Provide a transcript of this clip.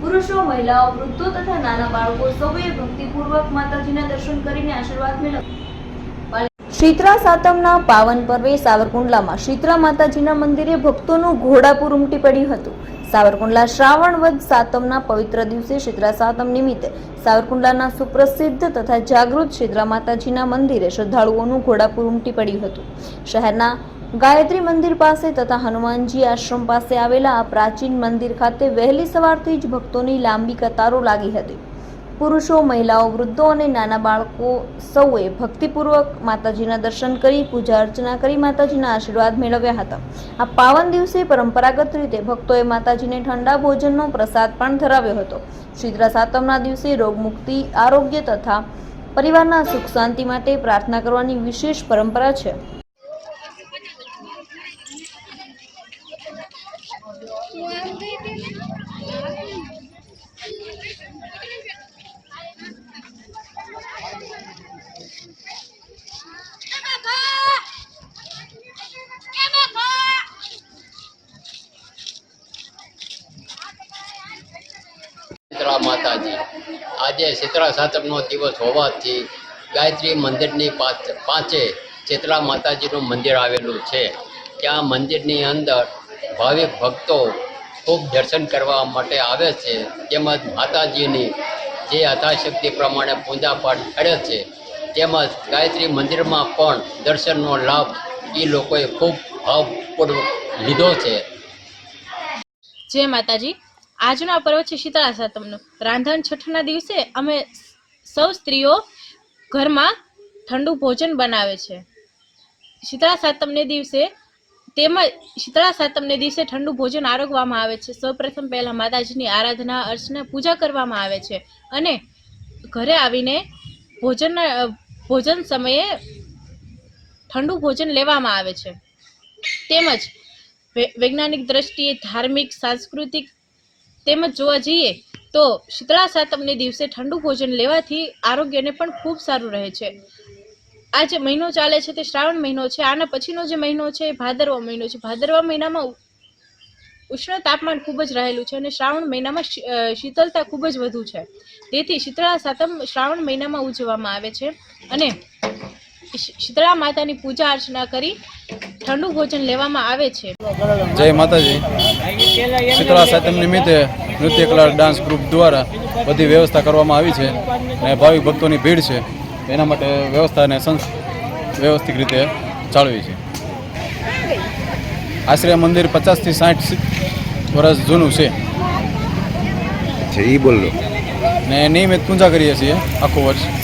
પુરુષો, મહિલાઓ, વૃદ્ધો તથા નાના બાળકો સૌએ ભક્તિપૂર્વક માતાજીના દર્શન કરીને આશીર્વાદ મેળવ્યા. શીતળા સાતમના પાવન પર્વે સાવરકુંડલામાં શીતળા માતાજીના મંદિરે ભક્તોનું ઘોડાપુર ઉમટી પડ્યું હતું. સાવરકુંડલા શ્રાવણ વદ સાતમના પવિત્ર દિવસે શીતળા સાતમ નિમિત્તે સાવરકુંડલાના સુપ્રસિદ્ધ તથા જાગૃત શીતળા માતાજીના મંદિરે શ્રદ્ધાળુઓનું ઘોડાપુર ઉમટી પડ્યું હતું. શહેરના ગાયત્રી મંદિર પાસે તથા હનુમાનજી આશ્રમ પાસે આવેલા આ પ્રાચીન મંદિર ખાતે વહેલી સવારથી જ ભક્તોની લાંબી કતારો લાગી હતી. પુરુષો, મહિલાઓ, વૃદ્ધો અને નાના બાળકો સૌએ ભક્તિપૂર્વક માતાજીના દર્શન કરી, પૂજા અર્ચના કરી, માતાજીના આશીર્વાદ મેળવ્યા હતા. આ પાવન દિવસે પરંપરાગત રીતે ભક્તોએ માતાજીને ઠંડા ભોજનનો પ્રસાદ પણ ધરાવ્યો હતો. શીતળા સાતમના દિવસે રોગમુક્તિ, આરોગ્ય તથા પરિવારના સુખ શાંતિ માટે પ્રાર્થના કરવાની વિશેષ પરંપરા છે. શીતળા માતાજી. આજે શીતળા સાતમનો દિવસ હોવાથી ગાયત્રી મંદિરની પાંચે શીતળા માતાજીનું મંદિર આવેલું છે. ત્યાં મંદિરની અંદર ભાવિક ભક્તો ખૂબ દર્શન કરવા માટે આવે છે. તેમજ માતાજીની જે યથાશક્તિ પ્રમાણે પૂજા પાઠ કરે છે. તેમજ ગાયત્રી મંદિરમાં પણ દર્શનનો લાભ એ લોકોએ ખૂબ ભાવપૂર્વક લીધો છે. જય માતાજી. આજનો આ પર્વ છે શીતળા સાતમનો. રાંધણ છઠના દિવસે અમે સૌ સ્ત્રીઓ ઘરમાં ઠંડુ ભોજન બનાવે છે. શીતળા સાતમને દિવસે તેમજ શીતળા સાતમને દિવસે ઠંડુ ભોજન આરોગવામાં આવે છે. સૌપ્રથમ પહેલાં માતાજીની આરાધના, અર્ચના, પૂજા કરવામાં આવે છે અને ઘરે આવીને ભોજનના ભોજન સમયે ઠંડુ ભોજન લેવામાં આવે છે. તેમજ વૈજ્ઞાનિક દ્રષ્ટિએ ધાર્મિક, સાંસ્કૃતિક તેમજ જોવા જઈએ તો શીતળા સાતમને દિવસે ઠંડુ ભોજન લેવાથી આરોગ્યને પણ ખૂબ સારું રહે છે. આ જે મહિનો ચાલે છે તે શ્રાવણ મહિનો છે, આના પછીનો જે મહિનો છે એ ભાદરવા મહિનો છે. ભાદરવા મહિનામાં ઉષ્ણ તાપમાન ખૂબ જ રહેલું છે અને શ્રાવણ મહિનામાં શીતલતા ખૂબ જ વધુ છે. તેથી શીતળા સાતમ શ્રાવણ મહિનામાં ઉજવવામાં આવે છે અને શીતળા માતાની પૂજા અર્ચના કરી ઠંડુ ભોજન લેવામાં આવે છે. જય માતાજી. શીતળા સાતમ નિમિત્તે નૃત્ય કલા ડાન્સ ગ્રુપ દ્વારા બધી વ્યવસ્થા કરવામાં આવી છે અને ભાવિક ભક્તોની ભીડ છે. એના માટે વ્યવસ્થાને સંસ વ્યવસ્થિત રીતે જાળવી છે. આશ્રય મંદિર પચાસથી સાઠ વર્ષ જૂનું છે. છે એ બોલો ને નિયમિત પૂજા કરીએ છીએ આખું વર્ષ.